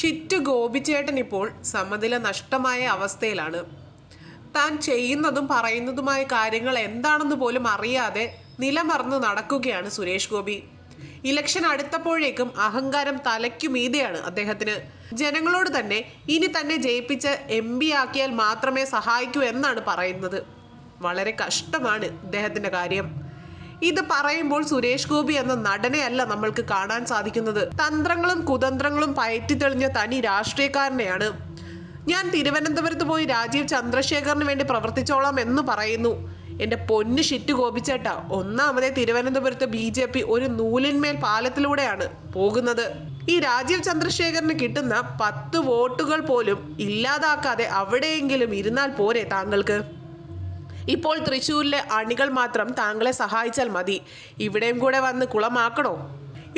Shit ഗോപിച്ചേട്ടൻ ഇപ്പോൾ സമനില നഷ്ടമായ അവസ്ഥയിലാണ്. താൻ ചെയ്യുന്നതും പറയുന്നതുമായ കാര്യങ്ങൾ എന്താണെന്ന് പോലും അറിയാതെ നിലമറന്ന് നടക്കുകയാണ് സുരേഷ് ഗോപി. ഇലക്ഷൻ അടുത്തപ്പോഴേക്കും അഹങ്കാരം തലയ്ക്കുമീതെയാണ് അദ്ദേഹത്തിന്. ജനങ്ങളോട് തന്നെ ഇനി തന്നെ ജയിപ്പിച്ച് എം പി ആക്കിയാൽ മാത്രമേ സഹായിക്കൂ എന്നാണ് പറയുന്നത്. വളരെ കഷ്ടമാണ് ഇദ്ദേഹത്തിന്റെ കാര്യം. ഇത് പറയുമ്പോൾ സുരേഷ് ഗോപി എന്ന നടനെ അല്ല നമ്മൾക്ക് കാണാൻ സാധിക്കുന്നത്. തന്ത്രങ്ങളും കുതന്ത്രങ്ങളും പയറ്റി തെളിഞ്ഞ തനി രാഷ്ട്രീയക്കാരനെയാണ്. ഞാൻ തിരുവനന്തപുരത്ത് പോയി രാജീവ് ചന്ദ്രശേഖറിന് വേണ്ടി പ്രവർത്തിച്ചോളാം എന്ന് പറയുന്നു. എന്റെ പൊന്ന് ഷിറ്റ് ഗോപിച്ചേട്ട ഒന്നാമതേ തിരുവനന്തപുരത്ത് ബി ജെ പി ഒരു നൂലിന്മേൽ പാലത്തിലൂടെയാണ് പോകുന്നത്. ഈ രാജീവ് ചന്ദ്രശേഖറിന് കിട്ടുന്ന പത്ത് വോട്ടുകൾ പോലും ഇല്ലാതാക്കാതെ അവിടെയെങ്കിലും ഇരുന്നാൽ പോരെ താങ്കൾക്ക്? ഇപ്പോൾ തൃശ്ശൂരിലെ അണികൾ മാത്രം താങ്കളെ സഹായിച്ചാൽ മതി. ഇവിടെയും കൂടെ വന്ന് കുളമാക്കണോ?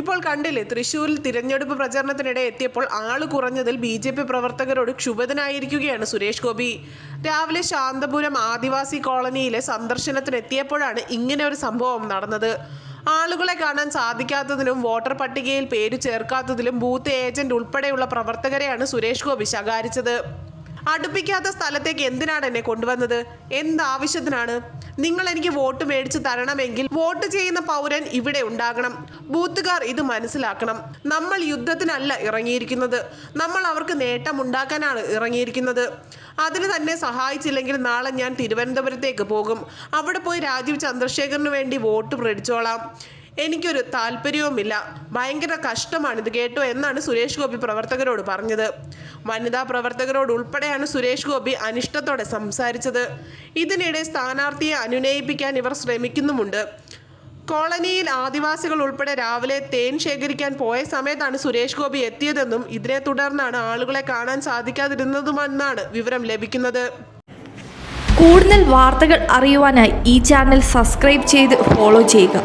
ഇപ്പോൾ കണ്ടില്ലേ തൃശ്ശൂരിൽ തിരഞ്ഞെടുപ്പ് പ്രചരണത്തിനിടെ എത്തിയപ്പോൾ ആൾ കുറഞ്ഞതിൽ ബി ജെ പി പ്രവർത്തകരോട് ക്ഷുഭിതനായിരിക്കുകയാണ് സുരേഷ് ഗോപി. രാവിലെ ശാന്തപുരം ആദിവാസി കോളനിയിലെ സന്ദർശനത്തിനെത്തിയപ്പോഴാണ് ഇങ്ങനെ ഒരു സംഭവം നടന്നത്. ആളുകളെ കാണാൻ സാധിക്കാത്തതിലും വോട്ടർ പട്ടികയിൽ പേര് ചേർക്കാത്തതിലും ബൂത്ത് ഏജന്റ് ഉൾപ്പെടെയുള്ള പ്രവർത്തകരെയാണ് സുരേഷ് ഗോപി ശകാരിച്ചത്. അടുപ്പിക്കാത്ത സ്ഥലത്തേക്ക് എന്തിനാണ് എന്നെ കൊണ്ടുവന്നത്? എന്താവശ്യത്തിനാണ് നിങ്ങൾ എനിക്ക് വോട്ട് മേടിച്ച് തരണമെങ്കിൽ വോട്ട് ചെയ്യുന്ന പൗരൻ ഇവിടെ ഉണ്ടാകണം. ബൂത്തുകാർ ഇത് മനസ്സിലാക്കണം. നമ്മൾ യുദ്ധത്തിനല്ല ഇറങ്ങിയിരിക്കുന്നത്. നമ്മൾ അവർക്ക് നേട്ടമുണ്ടാക്കാനാണ് ഇറങ്ങിയിരിക്കുന്നത്. അതിന് തന്നെ സഹായിച്ചില്ലെങ്കിൽ നാളെ ഞാൻ തിരുവനന്തപുരത്തേക്ക് പോകും. അവിടെ പോയി രാജീവ് ചന്ദ്രശേഖറിന് വേണ്ടി വോട്ട് മേടിച്ചോളാം. എനിക്കൊരു താല്പര്യവുമില്ല. ഭയങ്കര കഷ്ടമാണിത് കേട്ടോ എന്നാണ് സുരേഷ് ഗോപി പ്രവർത്തകരോട് പറഞ്ഞത്. വനിതാ പ്രവർത്തകരോട് ഉൾപ്പെടെയാണ് സുരേഷ് ഗോപി അനിഷ്ടത്തോടെ സംസാരിച്ചത്. ഇതിനിടെ സ്ഥാനാർത്ഥിയെ അനുനയിപ്പിക്കാൻ ഇവർ ശ്രമിക്കുന്നുമുണ്ട്. കോളനിയിൽ ആദിവാസികൾ ഉൾപ്പെടെ രാവിലെ തേൻ ശേഖരിക്കാൻ പോയ സമയത്താണ് സുരേഷ് ഗോപി എത്തിയതെന്നും ഇതിനെ തുടർന്നാണ് ആളുകളെ കാണാൻ സാധിക്കാതിരുന്നതുമെന്നാണ് വിവരം ലഭിക്കുന്നത്. കൂടുതൽ വാർത്തകൾ അറിയുവാനായി ഈ ചാനൽ സബ്സ്ക്രൈബ് ചെയ്ത് ഫോളോ ചെയ്യുക.